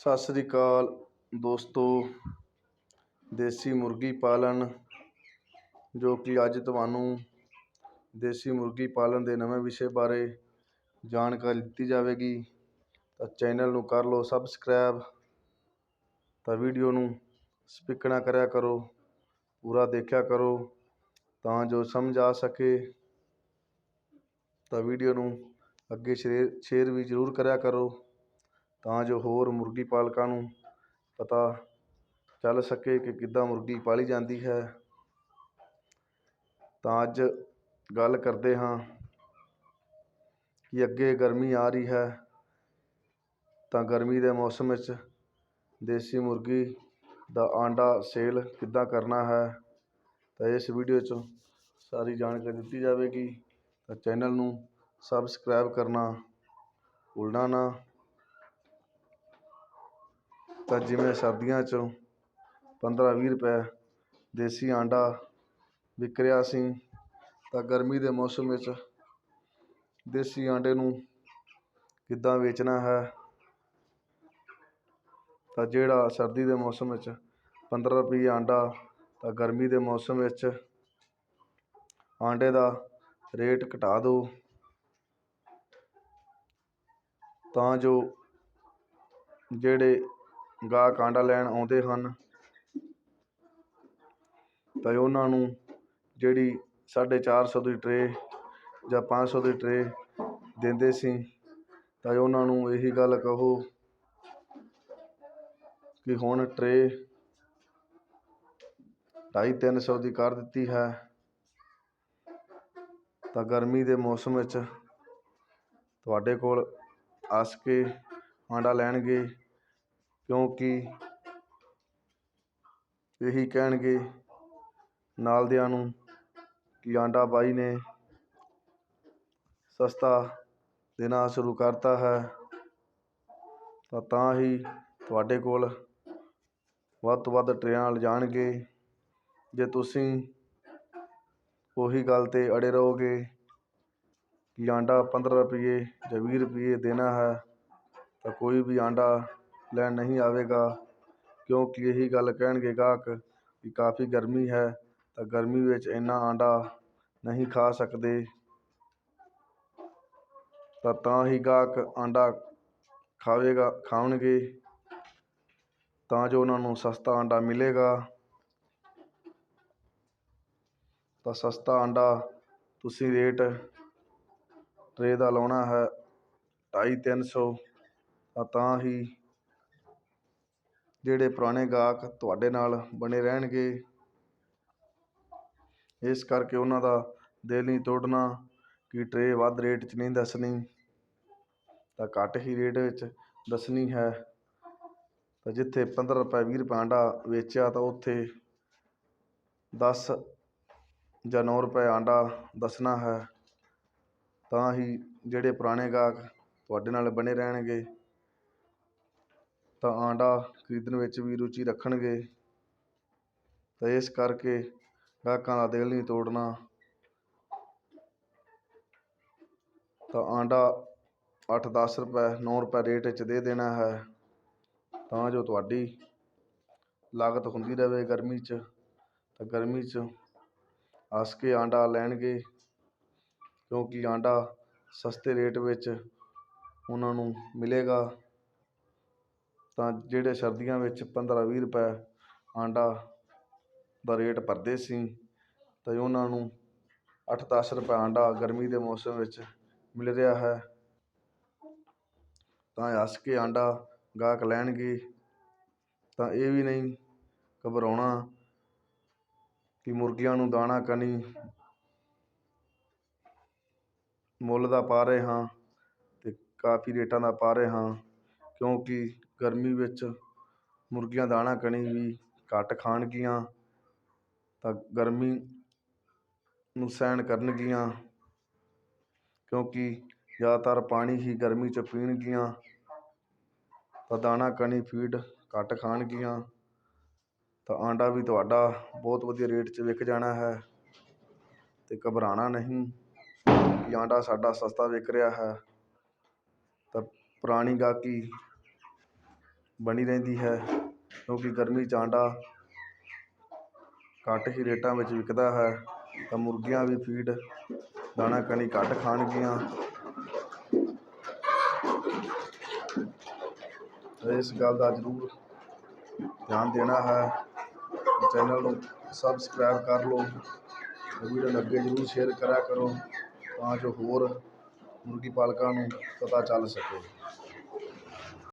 ਸਤਿ ਸ੍ਰੀ ਅਕਾਲ ਦੋਸਤੋ, ਦੇਸੀ ਮੁਰਗੀ ਪਾਲਣ, ਜੋ ਕਿ ਅੱਜ ਤੁਹਾਨੂੰ ਦੇਸੀ ਮੁਰਗੀ ਪਾਲਣ ਦੇ ਨਵੇਂ ਵਿਸ਼ੇ ਬਾਰੇ ਜਾਣਕਾਰੀ ਦਿੱਤੀ ਜਾਵੇਗੀ। ਤਾਂ ਚੈਨਲ ਨੂੰ ਕਰ ਲਓ ਸਬਸਕ੍ਰਾਈਬ, ਤਾਂ ਵੀਡੀਓ ਨੂੰ ਸਕਿਪ ਨਾ ਕਰਿਆ ਕਰੋ, ਪੂਰਾ ਦੇਖਿਆ ਕਰੋ, ਤਾਂ ਜੋ ਸਮਝ ਆ ਸਕੇ। ਤਾਂ ਵੀਡੀਓ ਨੂੰ ਅੱਗੇ ਸ਼ੇਅਰ ਸ਼ੇਅਰ ਵੀ ਜ਼ਰੂਰ ਕਰਿਆ ਕਰੋ। ਤਾਂ ਜੋ ਹੋਰ ਮੁਰਗੀ ਪਾਲਕਾਂ ਨੂੰ ਪਤਾ ਚੱਲ ਸਕੇ ਕਿ ਕਿੱਦਾਂ ਮੁਰਗੀ ਪਾਲੀ ਜਾਂਦੀ ਹੈ। ਤਾਂ ਅੱਜ ਗੱਲ ਕਰਦੇ ਹਾਂ ਕਿ ਅੱਗੇ ਗਰਮੀ ਆ ਰਹੀ ਹੈ, ਤਾਂ ਗਰਮੀ ਦੇ ਮੌਸਮ ਵਿੱਚ ਦੇਸੀ ਮੁਰਗੀ ਦਾ ਆਂਡਾ ਸੇਲ ਕਿੱਦਾਂ ਕਰਨਾ ਹੈ, ਤਾਂ ਇਸ ਵੀਡੀਓ 'ਚ ਸਾਰੀ ਜਾਣਕਾਰੀ ਦਿੱਤੀ ਜਾਵੇਗੀ। ਤਾਂ ਚੈਨਲ ਨੂੰ ਸਬਸਕ੍ਰਾਈਬ ਕਰਨਾ ਭੁੱਲਣਾ ਨਾ। ਤਾਂ ਜਿਵੇਂ ਸਰਦੀਆਂ 'ਚ ਪੰਦਰਾਂ ਵੀਹ ਰੁਪਏ ਦੇਸੀ ਆਂਡਾ ਵਿਕ ਰਿਹਾ ਸੀ, ਤਾਂ ਗਰਮੀ ਦੇ ਮੌਸਮ ਵਿੱਚ ਦੇਸੀ ਆਂਡੇ ਨੂੰ ਕਿੱਦਾਂ ਵੇਚਣਾ ਹੈ? ਤਾਂ ਜਿਹੜਾ ਸਰਦੀ ਦੇ ਮੌਸਮ ਵਿੱਚ ਪੰਦਰਾਂ ਰੁਪਏ ਆਂਡਾ, ਤਾਂ ਗਰਮੀ ਦੇ ਮੌਸਮ ਵਿੱਚ ਆਂਡੇ ਦਾ ਰੇਟ ਘਟਾ ਦਿਓ। ਤਾਂ ਜੋ ਜਿਹੜੇ ਗਾਹਕ ਆਂਡਾ ਲੈਣ ਆਉਂਦੇ ਹਨ। ਤਾਂ ਉਹਨਾਂ ਨੂੰ ਜਿਹੜੀ ਸਾਢੇ ਚਾਰ ਸੌ ਦੀ ਟਰੇ ਜਾਂ ਪੰਜ ਸੌ ਦੀ ਟਰੇ ਦਿੰਦੇ ਸੀ, ਤਾਂ ਉਹਨਾਂ ਨੂੰ ਇਹੀ ਗੱਲ ਕਹੋ ਕਿ ਹੁਣ ਟਰੇ ਢਾਈ ਤਿੰਨ ਸੌ ਦੀ ਕਰ ਦਿੱਤੀ ਹੈ। ਤਾਂ ਗਰਮੀ ਦੇ ਮੌਸਮ ਵਿੱਚ ਤੁਹਾਡੇ ਕੋਲ ਆਸ ਕੇ ਆਂਡਾ ਲੈਣਗੇ। ਕਿਉਂਕਿ ਇਹੀ ਕਹਿਣਗੇ ਨਾਲ ਦਿਆਂ ਨੂੰ ਕਿ ਆਂਡਾ ਬਾਈ ਨੇ ਸਸਤਾ ਦੇਣਾ ਸ਼ੁਰੂ ਕਰਤਾ ਹੈ, ਤਾਂ ਤਾਂ ਹੀ ਤੁਹਾਡੇ ਕੋਲ ਵੱਧ ਤੋਂ ਵੱਧ ਟਰੇਆਂ ਲਿਜਾਣਗੇ ਜੇ ਤੁਸੀਂ ਉਹੀ ਗੱਲ 'ਤੇ ਅੜੇ ਰਹੋਗੇ ਕਿ ਆਂਡਾ ਪੰਦਰਾਂ ਰੁਪਈਏ ਜਾਂ ਵੀਹ ਰੁਪਈਏ ਦੇਣਾ ਹੈ, ਤਾਂ ਕੋਈ ਵੀ ਆਂਡਾ ਲੈਣ ਨਹੀਂ ਆਵੇਗਾ। ਕਿਉਂਕਿ ਇਹੀ ਗੱਲ ਕਹਿਣਗੇ ਗਾਹਕ ਕਿ ਕਾਫੀ ਗਰਮੀ ਹੈ, ਤਾਂ ਗਰਮੀ ਵਿੱਚ ਇੰਨਾ ਆਂਡਾ ਨਹੀਂ ਖਾ ਸਕਦੇ। ਤਾਂ ਤਾਂ ਹੀ ਗਾਹਕ ਆਂਡਾ ਖਾਵੇਗਾ ਖਾਣਗੇ ਤਾਂ ਜੋ ਉਹਨਾਂ ਨੂੰ ਸਸਤਾ ਆਂਡਾ ਮਿਲੇਗਾ। ਤਾਂ ਸਸਤਾ ਆਂਡਾ ਤੁਸੀਂ ਰੇਟ ਟਰੇ ਦਾ ਲਾਉਣਾ ਹੈ ਢਾਈ ਤਿੰਨ ਸੌ, ਤਾਂ ਤਾਂ ਹੀ ਜਿਹੜੇ ਪੁਰਾਣੇ ਗਾਹਕ ਤੁਹਾਡੇ ਨਾਲ ਬਣੇ ਰਹਿਣਗੇ। ਇਸ ਕਰਕੇ ਉਹਨਾਂ ਦਾ ਦਿਲ ਨਹੀਂ ਤੋੜਨਾ ਕਿ ਟਰੇ ਵੱਧ ਰੇਟ 'ਚ ਨਹੀਂ ਦੱਸਣੀ। ਤਾਂ ਘੱਟ ਹੀ ਰੇਟ ਵਿੱਚ ਦੱਸਣੀ ਹੈ। ਤਾਂ ਜਿੱਥੇ ਪੰਦਰਾਂ ਰੁਪਏ, ਵੀਹ ਰੁਪਏ ਆਂਡਾ ਵੇਚਿਆ ਤਾਂ ਉੱਥੇ ਦਸ ਜਾਂ ਨੌ ਰੁਪਏ ਆਂਡਾ ਦੱਸਣਾ ਹੈ। ਤਾਂ ਹੀ ਜਿਹੜੇ ਪੁਰਾਣੇ ਗਾਹਕ ਤੁਹਾਡੇ ਨਾਲ ਬਣੇ ਰਹਿਣਗੇ। ਤਾਂ ਆਂਡਾ ਖਰੀਦਣ ਵਿੱਚ ਵੀ ਰੁਚੀ ਰੱਖਣਗੇ। ਤਾਂ ਇਸ ਕਰਕੇ ਗਾਹਕਾਂ ਦਾ ਦਿਲ ਨਹੀਂ ਤੋੜਨਾ। ਤਾਂ ਆਂਡਾ ਅੱਠ ਦਸ ਰੁਪਏ, ਨੌ ਰੁਪਏ ਰੇਟ ਵਿੱਚ ਦੇ ਦੇਣਾ ਹੈ। ਤਾਂ ਜੋ ਤੁਹਾਡੀ ਲਾਗਤ ਹੁੰਦੀ ਰਹੇ ਗਰਮੀ 'ਚ। ਤਾਂ ਗਰਮੀ 'ਚ ਹੱਸ ਕੇ ਆਂਡਾ ਲੈਣਗੇ, ਕਿਉਂਕਿ ਆਂਡਾ ਸਸਤੇ ਰੇਟ ਵਿੱਚ ਉਹਨਾਂ ਨੂੰ ਮਿਲੇਗਾ। ਤਾਂ ਜਿਹੜੇ ਸਰਦੀਆਂ ਵਿੱਚ ਪੰਦਰਾਂ ਵੀਹ ਰੁਪਏ ਆਂਡਾ ਦਾ ਰੇਟ ਭਰਦੇ ਸੀ, ਤਾਂ ਉਹਨਾਂ ਨੂੰ ਅੱਠ ਦਸ ਰੁਪਏ ਆਂਡਾ ਗਰਮੀ ਦੇ ਮੌਸਮ ਵਿੱਚ ਮਿਲ ਰਿਹਾ ਹੈ। ਤਾਂ ਹੱਸ ਕੇ ਆਂਡਾ ਗਾਹਕ ਲੈਣਗੇ, ਤਾਂ ਇਹ ਵੀ ਨਹੀਂ ਘਬਰਾਉਣਾ ਕਿ ਮੁਰਗੀਆਂ ਨੂੰ ਦਾਣਾ, ਕਣੀ ਮੁੱਲ ਦਾ ਪਾ ਰਹੇ ਹਾਂ ਅਤੇ ਕਾਫੀ ਰੇਟਾਂ ਦਾ ਪਾ ਰਹੇ ਹਾਂ, ਕਿਉਂਕਿ ਗਰਮੀ ਵਿੱਚ ਮੁਰਗੀਆਂ ਦਾਣਾ ਕਣੀ ਵੀ ਘੱਟ ਖਾਣਗੀਆਂ ਤਾਂ ਗਰਮੀ ਨੂੰ ਸਹਿਣ ਕਰਨਗੀਆਂ ਕਿਉਂਕਿ ਜ਼ਿਆਦਾਤਰ ਪਾਣੀ ਹੀ ਗਰਮੀ 'ਚ ਪੀਣਗੀਆਂ ਤਾਂ ਦਾਣਾ, ਕਣੀ, ਫੀਡ ਘੱਟ ਖਾਣਗੀਆਂ ਤਾਂ ਆਂਡਾ ਵੀ ਤੁਹਾਡਾ ਬਹੁਤ ਵਧੀਆ ਰੇਟ 'ਚ ਵਿਕ ਜਾਣਾ ਹੈ ਅਤੇ ਘਬਰਾਉਣਾ ਨਹੀਂ ਕਿ ਆਂਡਾ ਸਾਡਾ ਸਸਤਾ ਵਿਕ ਰਿਹਾ ਹੈ ਤਾਂ ਪੁਰਾਣੀ ਗਾਹਕੀ ਬਣੀ ਰਹਿੰਦੀ ਹੈ, ਕਿਉਂਕਿ ਗਰਮੀ 'ਚ ਆਂਡਾ ਘੱਟ ਹੀ ਰੇਟਾਂ ਵਿੱਚ ਵਿਕਦਾ ਹੈ, ਤਾਂ ਮੁਰਗੀਆਂ ਵੀ ਫੀਡ ਦਾਣਾ ਕਣੀ ਘੱਟ ਖਾਣਗੀਆਂ। ਇਸ ਗੱਲ ਦਾ ਜ਼ਰੂਰ ਧਿਆਨ ਦੇਣਾ ਹੈ। ਚੈਨਲ ਨੂੰ ਸਬਸਕ੍ਰਾਈਬ ਕਰ ਲਓ ਵੀਡੀਓ ਨੂੰ ਅੱਗੇ ਜ਼ਰੂਰ ਸ਼ੇਅਰ ਕਰਿਆ ਕਰੋ, ਤਾਂ ਜੋ ਹੋਰ ਮੁਰਗੀ ਪਾਲਕਾਂ ਨੂੰ ਪਤਾ ਚੱਲ ਸਕੇ।